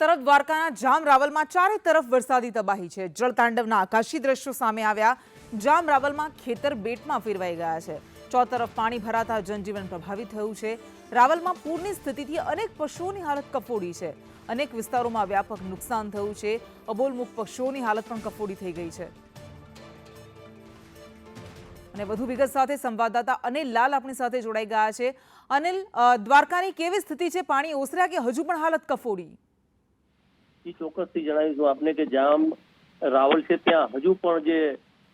તરફ દ્વારકાના જામ રાવલમાં ચારે તરફ વરસાદી તબાહી છે. જળતાંડવના આકાશી દ્રશ્યો સામે આવ્યા. જામ રાવલમાં ખેતર બેટમાં ફેરવાઈ ગયા છે. ચોતરફ પાણી ભરાતા જનજીવન પ્રભાવિત થયું છે. રાવલમાં પૂરની સ્થિતિથી અનેક પશુઓની હાલત કફોડી છે. અનેક વિસ્તારોમાં વ્યાપક નુકસાન થયું છે. અબોલમુખ પશુઓની હાલત પણ કફોડી થઈ ગઈ છે. અને વધુ વિગત સાથે સંવાદદાતા અનિલ લાલ આપણી સાથે જોડાઈ ગયા છે. અનિલ દ્વારકાની કેવી સ્થિતિ છે? પાણી ઓસર્યા કે હજુ પણ હાલત કફોડી? એ ચોક્કસથી જણાવીશું આપને કે જામ રાવલ છે ત્યાં હજુ પણ જે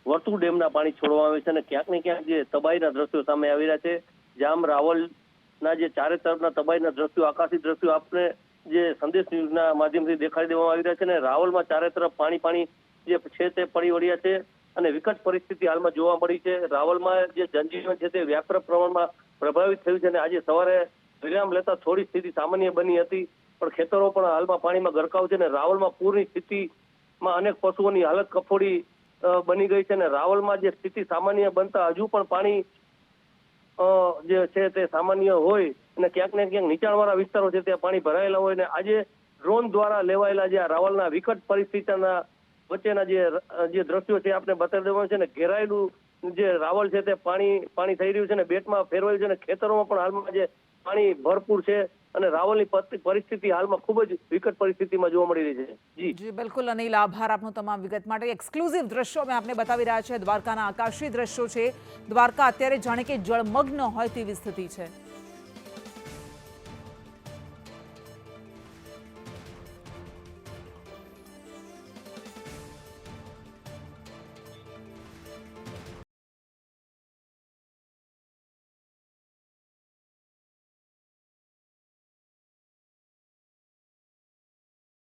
વર્તુળ ડેમના પાણી છોડવામાં આવે છે અને ક્યાંક ને ક્યાંક જે તબાહીના દ્રશ્યો સામે આવી રહ્યા છે. જામ રાવલના જે ચારે તરફના તબાહીના દ્રશ્યો, આકાશી દ્રશ્યો આપને જે સંદેશ ન્યૂઝના માધ્યમથી દેખાડી દેવામાં આવી રહ્યા છે અને રાવલમાં ચારે તરફ પાણી પાણી જે છે તે પડી વળ્યા છે અને વિકટ પરિસ્થિતિ હાલમાં જોવા મળી છે. રાવલમાં જે જનજીવન છે તે વ્યાપક પ્રમાણમાં પ્રભાવિત થયું છે અને આજે સવારે વિરામ લેતા થોડી સ્થિતિ સામાન્ય બની હતી. પણ ખેતરો પણ હાલમાં પાણીમાં ગરકાવ છે અને રાવલમાં પૂરની સ્થિતિમાં અનેક પશુઓની હાલત કફોડી બની ગઈ છે અને રાવલમાં જે સ્થિતિ સામાન્ય બનતા હજુ પણ પાણી જે છે તે સામાન્ય હોય અને ક્યાંક ને ક્યાંક નીચાણવાળા વિસ્તારો છે ત્યાં પાણી ભરાયેલા હોય અને આજે ડ્રોન દ્વારા લેવાયેલા જે આ રાવલના વિકટ પરિસ્થિતિના વચ્ચેના જે જે દ્રશ્યો છે આપણે બતાવી દેવાનું છે ને ઘેરાયેલું જે રાવલ છે તે પાણી પાણી થઈ રહ્યું છે ને બેટમાં ફેરવાયું છે અને ખેતરોમાં પણ હાલમાં જે પાણી ભરપૂર છે અને રાવલની પરિસ્થિતિ હાલમાં ખૂબ જ વિકટ પરિસ્થિતિમાં જોવા મળી રહી છે. જી. જી, બિલકુલ અનિલ, આભાર આપનો તમામ વિગત માટે. એક્સક્લુઝિવ દ્રશ્યો અમે આપને બતાવી રહ્યા છે દ્વારકાના આકાશી દ્રશ્યો છે. દ્વારકા અત્યારે જાણે કે જળમગ્ન હોય તેવી સ્થિતિ છે.